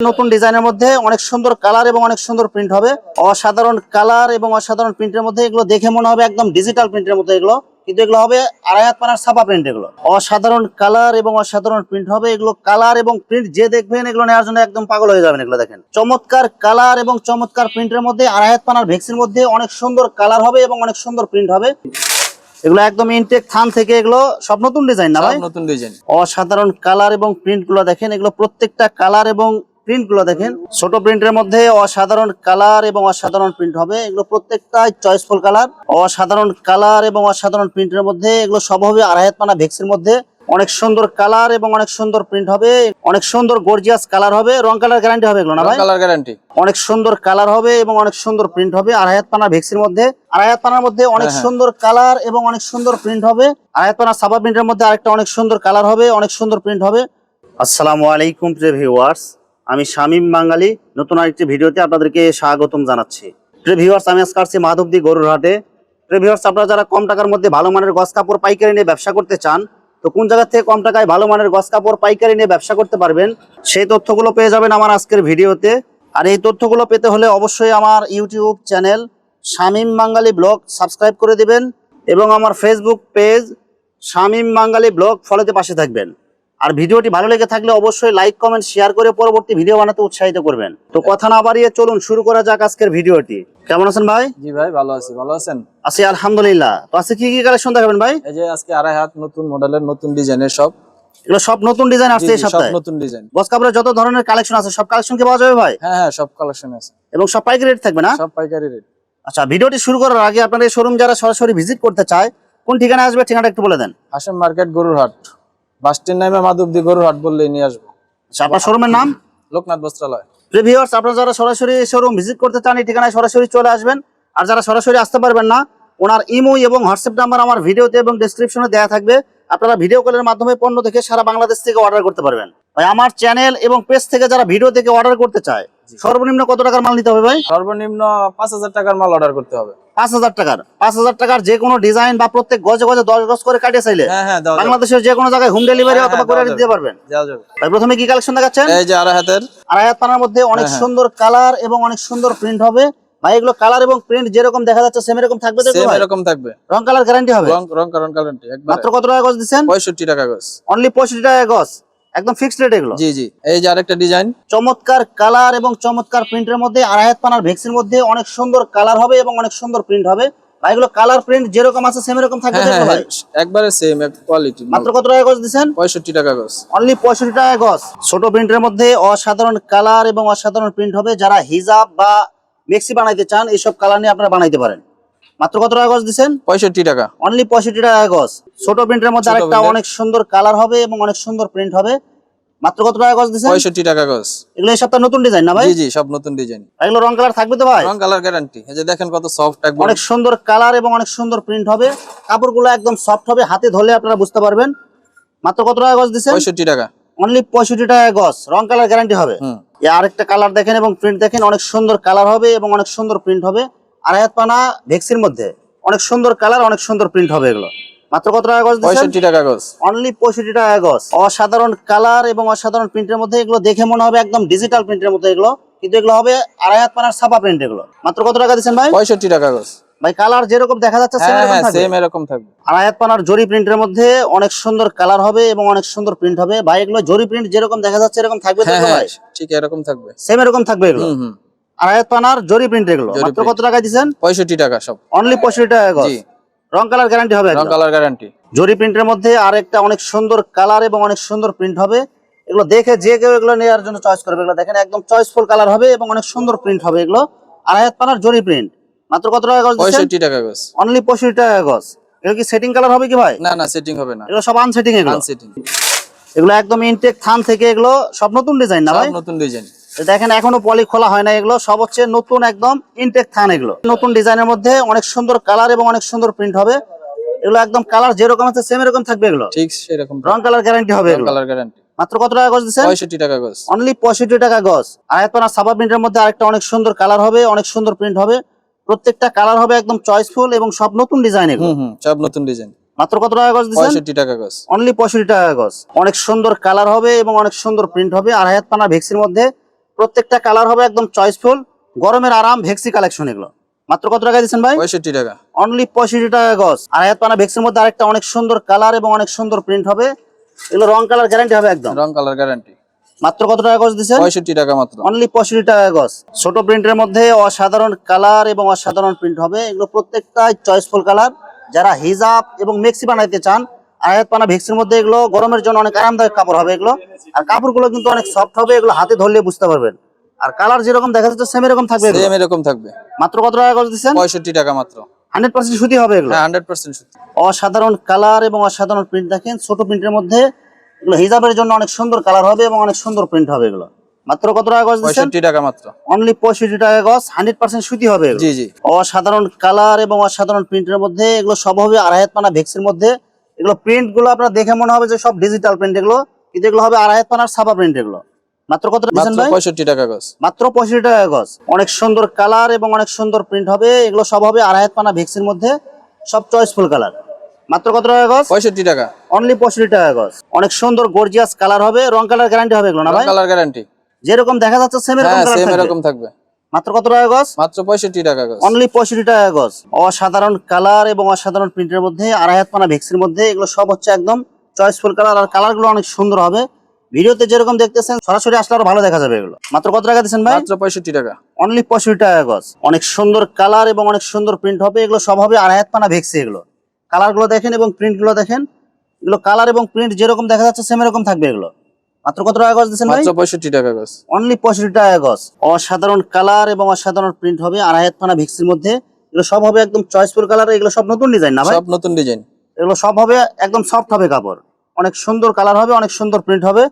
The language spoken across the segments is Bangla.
নতুন ডিজাইনের মধ্যে অনেক সুন্দর কালার এবং অনেক সুন্দর প্রিন্ট হবে। অসাধারণ কালার এবং অসাধারণ প্রিন্টের মধ্যে এগুলো দেখে মনে হবে একদম ডিজিটাল প্রিন্টের মধ্যে এগুলো। কিন্তু এগুলো হবে আড়াই হাত পানার ছাপা প্রিন্ট এগুলো। অসাধারণ কালার এবং অসাধারণ প্রিন্ট হবে এগুলো। কালার এবং প্রিন্ট যে দেখবেন এগুলো নেওয়ার জন্য একদম পাগল হয়ে যাবেন এগুলো দেখেন। চমৎকার কালার এবং চমৎকার প্রিন্টের মধ্যে আড়াই হাত পানার ভেক্সির মধ্যে অনেক সুন্দর কালার হবে এবং অনেক সুন্দর প্রিন্ট হবে। এগুলো একদম ইনটেক থান থেকে এগুলো সব নতুন ডিজাইন না ভাই? নতুন ডিজাইন অসাধারণ কালার এবং প্রিন্টগুলো দেখেন এগুলো প্রত্যেকটা কালার এবং প্রিন্টগুলো দেখেন। ছোট প্রিন্টের মধ্যে অসাধারণ কালার এবং অসাধারণ প্রিন্ট হবে। এগুলো প্রত্যেকটাই চয়েসফুল কালার অসাধারণ কালার এবং অসাধারণ প্রিন্টের মধ্যে এগুলো সব হবে আড়াই হাত পানা ভেক্সির মধ্যে। অনেক সুন্দর কালার এবং অনেক সুন্দর প্রিন্ট হবে। অনেক সুন্দর গর্জিয়াস কালার হবে। রং কালার গ্যারান্টি হবে এগুলো না ভাই? কালার গ্যারান্টি অনেক সুন্দর কালার হবে এবং অনেক সুন্দর প্রিন্ট হবে আড়াই পানা ভেক্সির মধ্যে। আড়াই পানার মধ্যে অনেক হ্যাঁ, হ্যাঁ। সুন্দর কালার এবং অনেক সুন্দর প্রিন্ট হবে। আড়াই পানা সাবা প্রিন্টের মধ্যে আরেকটা অনেক সুন্দর কালার হবে অনেক সুন্দর প্রিন্ট হবে। আসসালামু আলাইকুম প্রিয় ভিউয়ার্স আমি শামীম বাঙালি, নতুন আরেকটি ভিডিওতে আপনাদেরকে স্বাগতম জানাচ্ছি। ভিউয়ার্স আমি আজকে আসছি মাধবদী গরুর হাটে। ভিউয়ার্স আপনারা যারা কম টাকার মধ্যে ভালো মানের গস কাপড়, পাইকারি নিয়ে ব্যবসা করতে চান, তো কোন জায়গা থেকে কম টাকায় ভালো মানের গস কাপড়, পাইকারি নিয়ে ব্যবসা করতে পারবেন, সেই তথ্যগুলো পেয়ে যাবেন আমার আজকের ভিডিওতে। আর এই তথ্যগুলো পেতে হলে অবশ্যই আমার YouTube channel Shamim Bangali vlog subscribe করে দিবেন এবং আমার Facebook page Shamim Bangali vlog ফলোতে পাশে থাকবেন। আর ভিডিওটি ভালো লেগে থাকলে অবশ্যই লাইক কমেন্ট শেয়ার করে পরবর্তী ভিডিও বানাতে উৎসাহিত করবেন। তো কথা না বাড়িয়ে চলুন শুরু করা যাক আজকের ভিডিওটি। কেমন আছেন ভাই? জি ভাই ভালো আছি। ভালো আছেন? আছি আলহামদুলিল্লাহ। তো আজকে কি কি কালেকশন দেখাবেন ভাই? এই যে আজকে আড়াই হাত নতুন মডেলের নতুন ডিজাইনের সব। এগুলো সব নতুন ডিজাইন আসছে এই সপ্তাহে? নতুন ডিজাইন বস কাপড়ের যত ধরনের কালেকশন আছে সব কালেকশন কি পাওয়া যাবে ভাই? হ্যাঁ হ্যাঁ সব কালেকশন আছে। এবং সব পাইকারি রেট থাকবে না? সব পাইকারি রেট আচ্ছা ভিডিওটি শুরু করার আগে আপনার এই শোরুম যারা সরাসরি ভিজিট করতে চায় কোন ঠিকানা আসবে ঠিকানাটা একটু বলে দেন। হাসেম মার্কেট গরুর হাট বাস স্ট্যান্ড নামে মাধবদী গরুর হাট বললেই নিয়ে আসব। আচ্ছা আপনার শোরুমের নাম? লোকনাথ বস্ত্রালয়। প্রিভিউয়ার্স আপনারা যারা সরাসরি শোরুম ভিজিট করতে চান এই ঠিকানায় সরাসরি চলে আসবেন। আর যারা সরাসরি আসতে পারবেন না ওনার ইমো এবং হোয়াটসঅ্যাপ নাম্বার আমার ভিডিওতে এবং ডেসক্রিপশনে দেওয়া থাকবে। আপনারা ভিডিও কলের মাধ্যমে পণ্য দেখে সারা বাংলাদেশ থেকে অর্ডার করতে পারবেন। ভাই আমার চ্যানেল এবং পেজ থেকে যারা ভিডিও থেকে অর্ডার করতে চায় সর্বনিম্ন কত টাকার মাল নিতে হবে ভাই? সর্বনিম্ন পাঁচ হাজার টাকার মাল অর্ডার করতে হবে। পাঁচ হাজার টাকার পাঁচ হাজার টাকার যে কোনো ডিজাইন বা প্রত্যেক গজে গজে দশ গজ করে কাটিয়ে চাইলে হ্যাঁ হ্যাঁ বাংলাদেশের যে কোনো জায়গায় হোম ডেলিভারি হ্যাঁ, অথবা হ্যাঁ, করে দিতে পারবেন। ভাই প্রথমে কি কালেকশন দেখাচ্ছেন? এই যে আড়াই হাতের। আড়াই হাত পানার মধ্যে অনেক। সুন্দর কালার এবং অনেক সুন্দর প্রিন্ট হবে। ভাই এগুলো কালার এবং প্রিন্ট যেরকম দেখা যাচ্ছে সেম এরকম থাকবে তো সেম এরকম থাকবে। রং কালার গ্যারান্টি হবে? রং রং কারণ গ্যারান্টি একবার। মাত্র কত টাকা গজ দিচ্ছেন? পঁয়ষট্টি টাকা গজ। অনলি পঁয়ষট্টি টাকা গজ। একদম ফিক্সড রেট এগুলো। জি জি। এই যে আরেকটা ডিজাইন চমৎকার কালার এবং চমৎকার প্রিন্টের মধ্যে আড়াই হাত পানার ভেক্সির মধ্যে অনেক সুন্দর কালার হবে এবং অনেক সুন্দর প্রিন্ট হবে। ভাই এগুলো কালার প্রিন্ট যেরকম আছে সেম এরকম থাকবে হ্যাঁ হ্যাঁ ভাই হ্যাঁ, একবারে সেম কোয়ালিটি মাত্র কত টাকা গজ টাকা গজ। অনলি পঁয়ষট্টি টাকা গজ। ছোট প্রিন্টের মধ্যে অসাধারণ কালার এবং অসাধারণ প্রিন্ট হবে। যারা হিজাব বা মেক্সি বানাইতে চান এইসব কালার নিয়ে আপনারা বানাইতে পারেন। মাত্র কত টাকা গজ দিচ্ছেন পঁয়ষট্টি টাকা। অনলি পঁয়ষট্টি টাকা গজ। ছোট প্রিন্টের মধ্যে আরেকটা অনেক সুন্দর কালার হবে এবং অনেক সুন্দর প্রিন্ট হবে। মাত্র কত টাকা গজ দিচ্ছেন পঁয়ষট্টি টাকা গজ। এগুলো এই সপ্তাহে নতুন ডিজাইন না ভাই? জি জি সব নতুন ডিজাইন। এগুলো রং কালার থাকবে তো ভাই? রং কালার গ্যারান্টি এই যে দেখেন কত সফট একবার অনেক সুন্দর কালার এবং অনেক সুন্দর প্রিন্ট হবে। কাপড়গুলো একদম সফট হবে হাতে ধরলে আপনারা বুঝতে পারবেন। মাত্র কত টাকা গজ দিচ্ছেন পঁয়ষট্টি টাকা। অনলি পঁয়ষট্টি টাকা গজ। রং কালার গ্যারান্টি হবে। আরেকটা কালার দেখেন এবং প্রিন্ট দেখেন অনেক সুন্দর কালার হবে এবং অনেক সুন্দর প্রিন্ট হবে। আড়াই হাত পানা ভেক্সির মধ্যে। অনেক সুন্দর কালার অনেক সুন্দর প্রিন্ট হবে এগুলো। মাত্র কত টাকা গজ পঁয়ষট্টি টাকা গজ। অনলি পঁয়ষট্টি টাকা গজ। অসাধারণ কালার এবং অসাধারণ প্রিন্টের মধ্যে এগুলো দেখে মনে হবে একদম ডিজিটাল প্রিন্টের মধ্যে এগুলো। কিন্তু এগুলো হবে আড়াই হাত পানার ছাপা প্রিন্ট এগুলো। মাত্র কত টাকা দিচ্ছেন ভাই? পঁয়ষট্টি টাকা গজ। ভাই কালার যেরকম দেখা যাচ্ছে same হ্যাঁ হ্যাঁ। সেম এরকম থাকবে। আড়াই হাত পানার জরি প্রিন্টের মধ্যে অনেক সুন্দর কালার হবে এবং অনেক সুন্দর প্রিন্ট হবে। ভাই এগুলো জরি প্রিন্ট যেরকম দেখা যাচ্ছে এরকম থাকবে হ্যাঁ ঠিক এরকম থাকবে। সেম এরকম থাকবে এগুলো। আড়াই পানার জরি প্রিন্ট এগুলো। মাত্র কত টাকা সব। অনলি পঁয়ষট্টি টাকা গজ। রং কালার গ্যারান্টি হবে রং কালার গ্যারান্টি জরি প্রিন্টের মধ্যে আরেকটা অনেক সুন্দর কালার এবং অনেক সুন্দর প্রিন্ট হবে। এগুলো দেখে যে কেউ এগুলো নেওয়ার জন্য চয়েস করবে এগুলো দেখেন একদম চয়েসফুল কালার হবে এবং অনেক সুন্দর প্রিন্ট হবে এগুলো। আড়াই পানার জরি প্রিন্ট মাত্র কত টাকা গজ দিচ্ছেন? পঁয়ষট্টি টাকা গজ। অনলি পঁয়ষট্টি টাকা গজ। এগুলো কি সেটিং কালার হবে কি ভাই? না না সেটিং হবে না। এগুলো সব আনসেটিং এগুলো। আনসেটিং এগুলো একদম ইনটেক থান থেকে এগুলো সব নতুন ডিজাইন না ভাই? নতুন ডিজাইন দেখেন এখনও পলি খোলা হয় না এগুলো। সব হচ্ছে নতুন একদম ইনটেক থান এগুলো। নতুন ডিজাইনের মধ্যে অনেক সুন্দর কালার এবং অনেক সুন্দর প্রিন্ট হবে। এগুলো একদম কালার যেরকম আছে সেম এরকম থাকবে এগুলো। ঠিক সেরকম। রং কালার গ্যারান্টি হবে কালার গ্যারান্টি মাত্র কত টাকা গজ দিচ্ছেন? পঁয়ষট্টি টাকা গজ। অনলি পঁয়ষট্টি টাকা গজ। আয়াত পানা সাবা প্রিন্টের মধ্যে আরেকটা অনেক সুন্দর কালার হবে অনেক সুন্দর প্রিন্ট হবে। প্রত্যেকটা কালার হবে একদম চয়েসফুল এবং সব নতুন ডিজাইন এগুলো। সব নতুন ডিজাইন মাত্র কত টাকা গজ দিচ্ছেন? পঁয়ষট্টি টাকা গজ। অনলি পঁয়ষট্টি টাকা গজ। অনেক সুন্দর কালার হবে এবং অনেক সুন্দর প্রিন্ট হবে। আর হায়াত পানা ভেক্সির মধ্যে প্রত্যেকটা কালার হবে একদম চয়েসফুল গরমের আরাম ভেক্সি কালেকশন এগুলো। মাত্র কত টাকা দিচ্ছেন ভাই? পঁয়ষট্টি টাকা। অনলি পঁয়ষট্টি টাকা গজ। আর হায়াত পানা ভেক্সির মধ্যে আরেকটা অনেক সুন্দর কালার এবং অনেক সুন্দর প্রিন্ট হবে। এগুলো রং কালার গ্যারান্টি হবে একদম। রং কালার গ্যারান্টি মাত্র কত টাকা গজ দিচ্ছেন? পঁয়ষট্টি টাকা মাত্র। অনলি পঁয়ষট্টি টাকা গজ। ছোট প্রিন্টের মধ্যে অসাধারণ কালার এবং অসাধারণ প্রিন্ট হবে। এগুলো প্রত্যেকটাই চয়েসফুল কালার যারা হিজাব এবং মেক্সি বানাইতে চান আয়াত পানা ভেক্সির মধ্যে এগুলো গরমের জন্য অনেক আরামদায়ক কাপড় হবে এগুলো। আর কাপড়গুলো কিন্তু অনেক সফট হবে এগুলো হাতে ধরলে বুঝতে পারবেন। আর কালার যেরকম দেখা যাচ্ছে সেম এরকম থাকবে সেম এরকম থাকবে। মাত্র কত টাকা গজ দিচ্ছেন? পঁয়ষট্টি টাকা মাত্র। হান্ড্রেড পার্সেন্ট সুতি হবে এগুলো। হ্যাঁ হান্ড্রেড পার্সেন্ট অসাধারণ কালার এবং অসাধারণ প্রিন্ট দেখেন। ছোট প্রিন্টের মধ্যে এগুলো হিজাবের জন্য অনেক সুন্দর কালার হবে এবং অনেক সুন্দর প্রিন্ট হবে এগুলো। মাত্র কত টাকা গজ দিচ্ছেন? পঁয়ষট্টি টাকা মাত্র। অনলি পঁয়ষট্টি টাকা গজ হান্ড্রেড পার্সেন্ট সুতি হবে। জি জি। অসাধারণ কালার এবং অসাধারণ প্রিন্টের মধ্যে এগুলো সব হবে আড়াই হাত পানা ভেক্সের মধ্যে। এগুলো প্রিন্টগুলো আপনার দেখে মনে হবে যে সব ডিজিটাল প্রিন্ট এগুলো কিন্তু এগুলো হবে আড়াই পানার ছাপা প্রিন্ট এগুলো। মাত্র কত পঁয়ষট্টি টাকা গজ। মাত্র পঁয়ষট্টি টাকা গজ। অনেক সুন্দর কালার এবং অনেক সুন্দর প্রিন্ট হবে এগুলো সব হবে আড়াই পানা ভেক্সের মধ্যে সব চয়েসফুল কালার মাত্র কত টাকা গজ? পঁয়ষট্টি টাকা। অনলি পঁয়ষট্টি টাকা গজ। অনেক সুন্দর গর্জিয়াস কালার হবে রং কালার গ্যারান্টি হবে এগুলো না ভাই? কালার গ্যারান্টি যেরকম দেখা যাচ্ছে সেম হ্যাঁ এরকম থাকবে। মাত্র কত টাকা গজ? মাত্র পঁয়ষট্টি টাকা গজ। অনলি পঁয়ষট্টি টাকা গজ। অসাধারণ কালার এবং অসাধারণ প্রিন্টের মধ্যে আড়াই হাত পানা ভেক্সির মধ্যে এগুলো সব হচ্ছে একদম চয়েসফুল কালার আর কালারগুলো অনেক সুন্দর হবে। ভিডিওতে যেরকম দেখতেছেন সরাসরি আসলে আরও ভালো দেখা যাবে এগুলো। মাত্র কত টাকা দিচ্ছেন ভাই? মাত্র পঁয়ষট্টি টাকা। অনলি পঁয়ষট্টি টাকা গজ। অনেক সুন্দর কালার এবং অনেক সুন্দর প্রিন্ট হবে এগুলো সব হবে আড়াই হাত পানা ভেক্সি এগুলো। কালারগুলো দেখেন এবং প্রিন্টগুলো দেখেন। এগুলো কালার এবং প্রিন্ট যেরকম দেখা যাচ্ছে সেম এরকম থাকবে এগুলো। মাত্র কত টাকা গজ দিচ্ছেন মাত্র পঁয়ষট্টি টাকা গজ। অনলি পঁয়ষট্টি টাকা গজ। অসাধারণ কালার এবং অসাধারণ প্রিন্ট হবে আড়াই হাত পানা ভিক্সির মধ্যে। এগুলো সব হবে একদম চয়েসফুল কালার এগুলো সব নতুন ডিজাইন না ভাই? সব নতুন ডিজাইন এগুলো সব হবে একদম সফট হবে কাপড়। অনেক সুন্দর কালার হবে অনেক সুন্দর প্রিন্ট হবে।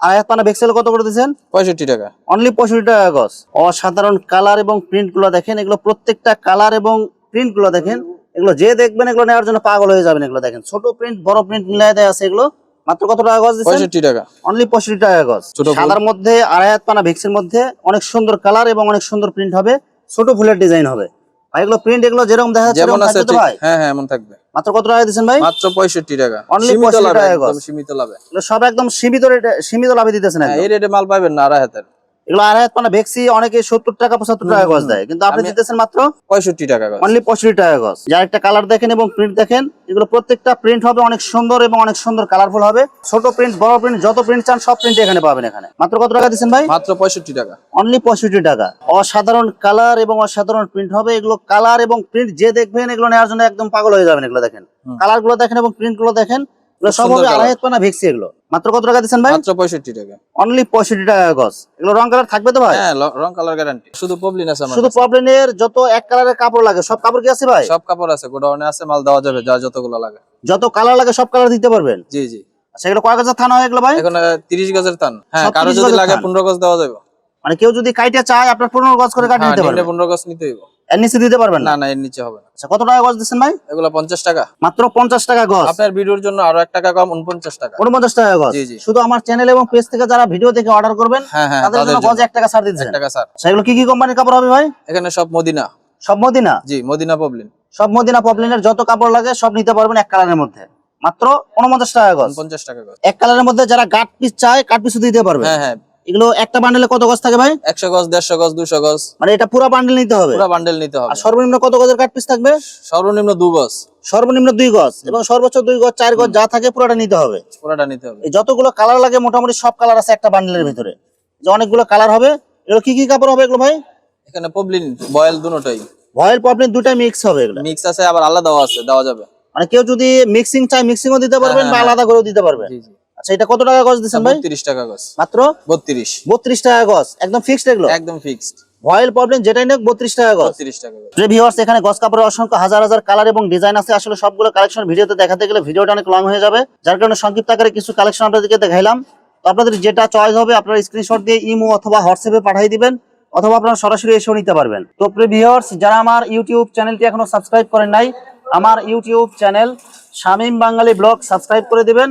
আড়াই হাত পানা ভেক্সেল কত করে দিয়েছেন? পঁয়ষট্টি টাকা। অনলি পঁয়ষট্টি টাকা গজ। অসাধারণ কালার এবং প্রিন্টগুলো দেখেন এগুলো প্রত্যেকটা কালার এবং প্রিন্টগুলো দেখেন। এগুলো যে দেখবেন এগুলো নেওয়ার জন্য পাগল হয়ে যাবেন এগুলো দেখেন। ছোট প্রিন্ট বড় প্রিন্ট মিলাই দেয় আছে এগুলো। মাত্র কত টাকা গজ পঁয়ষট্টি টাকা। অনলি পঁয়ষট্টি টাকা গজ। সাদার মধ্যে আড়াই হাত পানা ভেক্সের মধ্যে অনেক সুন্দর কালার এবং অনেক সুন্দর প্রিন্ট হবে। ছোট ফুলের ডিজাইন হবে। ভাই এগুলো প্রিন্ট এগুলো যেরকম দেখা যাচ্ছে যেমন আছে থাকবে তো ঠিক। ভাই? হ্যাঁ হ্যাঁ এমন থাকবে। মাত্র কত টাকা ভাই? মাত্র পঁয়ষট্টি টাকা। অনলি 65 টাকা গজ। সীমিত লাভে। সব একদম সীমিত রেটে সীমিত লাভে দিতেছেন হ্যাঁ এই রেটে মাল পাবেন না আড়াই হাতের। এগুলো আড়াই হাত পানা ভেক্সি অনেকে সত্তর টাকা পঁচাত্তর টাকা গজ দেয়। কিন্তু আপনি দিতেছেন মাত্র পঁয়ষট্টি টাকা অনলি পঁয়ষট্টি টাকা গজ। যার একটা কালার দেখেন এবং প্রিন্ট দেখেন এগুলো প্রত্যেকটা প্রিন্ট হবে অনেক সুন্দর এবং অনেক সুন্দর কালারফুল হবে। ছোট প্রিন্ট বড় প্রিন্ট যত প্রিন্ট চান সব প্রিন্ট এখানে পাবেন এখানে। মাত্র কত টাকা দিচ্ছেন ভাই? মাত্র পঁয়ষট্টি টাকা। অনলি পঁয়ষট্টি টাকা। অসাধারণ কালার এবং অসাধারণ প্রিন্ট হবে। এগুলো কালার এবং প্রিন্ট যে দেখবেন এগুলো নেওয়ার জন্য একদম পাগল হয়ে যাবেন এগুলো দেখেন। কালারগুলো দেখেন এবং প্রিন্টগুলো দেখেন। এগুলো সব হবে আড়াই হাত পানা ভেক্সি এগুলো। মাত্র কত টাকা দিচ্ছেন ভাই? মাত্র পঁয়ষট্টি টাকা। অনলি পঁয়ষট্টি টাকা গজ এগুলো রং কালার থাকবে তো ভাই? হ্যাঁ রং কালার গ্যারান্টি শুধু পবলিন আছে শুধু কাছে। যত এক কালারের কাপড় লাগে সব কাপড় কি আছে ভাই? সব কাপড় আছে গোডাউনে আছে মাল দেওয়া যাবে যা যতগুলো লাগে। যত কালার লাগে সব কালার দিতে পারবেন? জি জি। আচ্ছা কয় গজের থানা হয় এগুলো ভাই? এখন তিরিশ গজের টান হ্যাঁ কারও যদি লাগে পনেরো গজ দেওয়া যাবে। মানে কেউ যদি কাইটা চায় আপনার পনেরো গজ করে কাটিয়ে হ্যাঁ দিতে পারবেন। পনেরো গজ নিতে হইব। এর নিচে দিতে পারবেন না? না এর নিচে হবে না। আচ্ছা কত টাকা গজ দিচ্ছেন ভাই? এগুলো পঞ্চাশ টাকা। মাত্র পঞ্চাশ টাকা গজ। আপনার ভিডিওর জন্য আরও এক টাকা কম উনপঞ্চাশ টাকা। উনপঞ্চাশ টাকা গজ। শুধু আমার চ্যানেল এবং পেজ থেকে যারা ভিডিও দেখে অর্ডার করবেন হ্যাঁ হ্যাঁ তাদের জন্য গজ এক টাকা ছাড় দিচ্ছেন। টাকা স্যার সেগুলো কি কি কোম্পানির কাপড় হবে ভাই? এখানে সব মদিনা। সব মদিনা? জি মদিনা পবলিন সব মদিনা পপলিনের যত কাপড় লাগে সব নিতে পারবেন এক কালারের মধ্যে। মাত্র উনপঞ্চাশ টাকা গজ। উনপঞ্চাশ টাকা গজ। এক কালারের মধ্যে যারা গাট পিস চায় কাট পিস দিতে পারবে হ্যাঁ হ্যাঁ। এগুলো একটা বান্ডেলে কত গজ থাকে ভাই? একশো গজ দেড়শো গজ দুশো গজ। মানে এটা পুরো বান্ডেল নিতে হবে? পুরো বান্ডেল নিতে হবে। আর সর্বনিম্ন কত গজের কাট পিস থাকবে? সর্বনিম্ন দু গজ। সর্বনিম্ন দুই গজ এবং সর্বোচ্চ দুই গজ চার গজ যা থাকে পুরোটা নিতে হবে। পুরোটা নিতে হবে। যতগুলো কালার লাগে মোটামুটি সব কালার আছে একটা বান্ডেলের ভিতরে। যে অনেকগুলো কালার হবে এগুলো কি কি কাপড় হবে এগুলো ভাই? এখানে পবলিন বয়েল দুটোই। ভয়েল পবলিন দুটাই মিক্স হবে এগুলো। মিক্স আছে আবার আলাদাও আছে দেওয়া যাবে। মানে কেউ যদি মিক্সিং চায় মিক্সিংও দিতে পারবেন হ্যাঁ, বা হ্যাঁ। আলাদা করেও দিতে পারবেন জি জি। আচ্ছা এটা কত টাকা গজ দিচ্ছেন ভাই? বত্রিশ টাকা গজ। মাত্র? বত্রিশ। বত্রিশ টাকা গজ। একদম ফিক্সড এগুলো? একদম ফিক্সড ভয়েল প্রবলেম যেটাই নেক বত্রিশ টাকা গজ। বত্রিশ টাকা ভিউয়ার্স এখানে গস কাপড়ের অসংখ্য হাজার হাজার কালার এবং ডিজাইন আছে। আসলে সবগুলো কালেকশন ভিডিওতে দেখাতে গেলে ভিডিওটা অনেক লং হয়ে যাবে। যার কারণে সংক্ষিপ্ত আকারে কিছু কালেকশন আপনাদেরকে দেখাইলাম। তো আপনাদের যেটা চয়েস হবে আপনারা স্ক্রিনশট দিয়ে ইমো অথবা হোয়াটসঅ্যাপে পাঠিয়ে দিবেন অথবা আপনারা সরাসরি এসেও নিতে পারবেন। তো ভিউয়ার্স যারা আমার ইউটিউব চ্যানেলটি এখনও সাবস্ক্রাইব করেন নাই আমার YouTube channel Shamim Bangali vlog subscribe করে দিবেন।